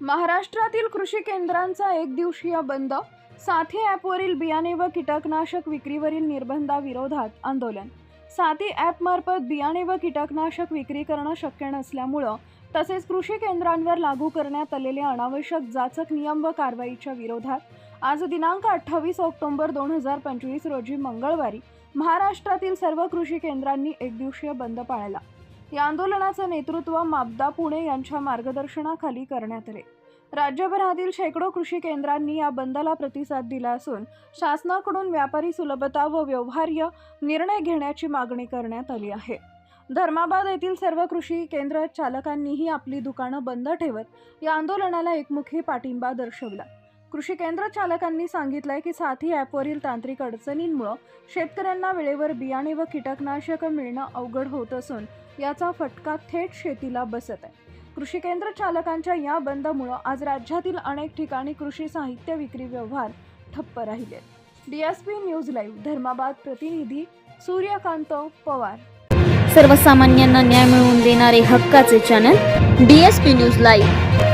महाराष्ट्रातील कृषी केंद्रांचा एक दिवसीय बंद साथी ॲपवरील बियाणे व कीटकनाशक विक्रीवरील निर्बंधाविरोधात आंदोलन. साथी ॲपमार्फत बियाणे व कीटकनाशक विक्री करणं शक्य नसल्यामुळं तसेच कृषी केंद्रांवर लागू करण्यात आलेले अनावश्यक जाचक नियम व कारवाईच्या विरोधात आज दिनांक अठ्ठावीस ऑक्टोबर दोन हजार पंचवीस रोजी मंगळवारी महाराष्ट्रातील सर्व कृषी केंद्रांनी एक दिवसीय बंद पाळला. या आंदोलनाचं नेतृत्व मापदा पुणे यांच्या मार्गदर्शनाखाली करण्यात आले. राज्यभरातील शेकडो कृषी केंद्रांनी या बंदला प्रतिसाद दिला असून शासनाकडून व्यापारी सुलभता व व्यवहार्य निर्णय घेण्याची मागणी करण्यात आली आहे. धर्माबाद येथील सर्व कृषी केंद्र चालकांनीही आपली दुकानं बंद ठेवत या आंदोलनाला एकमुखी पाठिंबा दर्शवला. कृषी केंद्र चालकांनी सांगितलंय की साथी ॲपवरील तांत्रिक अडचणींमुळं शेतकऱ्यांना वेळेवर बियाणे व कीटकनाशक मिळणं अवघड होत असून याचा फटका थेट शेतीला बसत आहे. कृषी केंद्र चालकांच्या या बंदमुळं आज राज्यातील अनेक ठिकाणी कृषी साहित्य विक्री व्यवहार ठप्प राहिले. डीएसपी न्यूज लाईव्ह धर्माबाद प्रतिनिधी सूर्यकांत पवार. सर्वसामान्यांना न्याय मिळवून देणारे हक्काचे channel D S P news live.